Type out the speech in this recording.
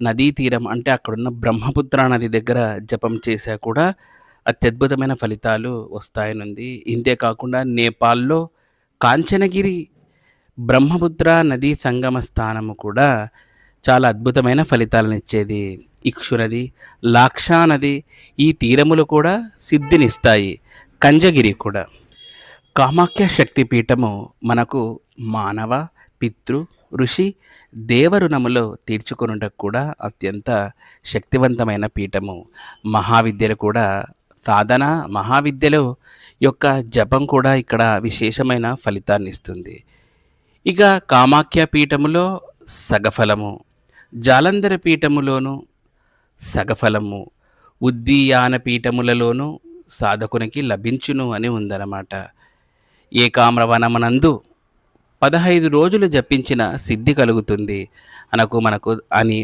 నదీ తీరం అంటే అక్కడున్న బ్రహ్మపుత్ర నది దగ్గర జపం చేశా కూడా అత్యద్భుతమైన ఫలితాలు వస్తాయనుంది. ఇంతే కాకుండా నేపాల్‌లో కాంచనగిరి బ్రహ్మపుత్ర నదీ సంగమ స్థానము కూడా చాలా అద్భుతమైన ఫలితాలనిచ్చేది. ఇక్షు నది, లాక్షా నది ఈ తీరములు కూడా సిద్ధినిస్తాయి. కంజగిరి కూడా. కామాఖ్య శక్తిపీఠము మనకు మానవ, పితృ, ఋషి, దేవరుణములో తీర్చుకొనుటకు కూడా అత్యంత శక్తివంతమైన పీఠము. మహావిద్యలు కూడా సాధన మహావిద్యలో యొక్క జపం కూడా ఇక్కడ విశేషమైన ఫలితాన్ని ఇస్తుంది ఇక కామాఖ్య పీఠములో సగఫలము, జాలంధర పీఠములోను సగఫలము, ఉద్దీయాన పీఠములలోనూ సాధకునికి లభించును అని ఉందన్నమాట. ఏకామ్రవనమనందు 15 రోజులు జపించిన సిద్ధి కలుగుతుంది. అనకు మనకు అని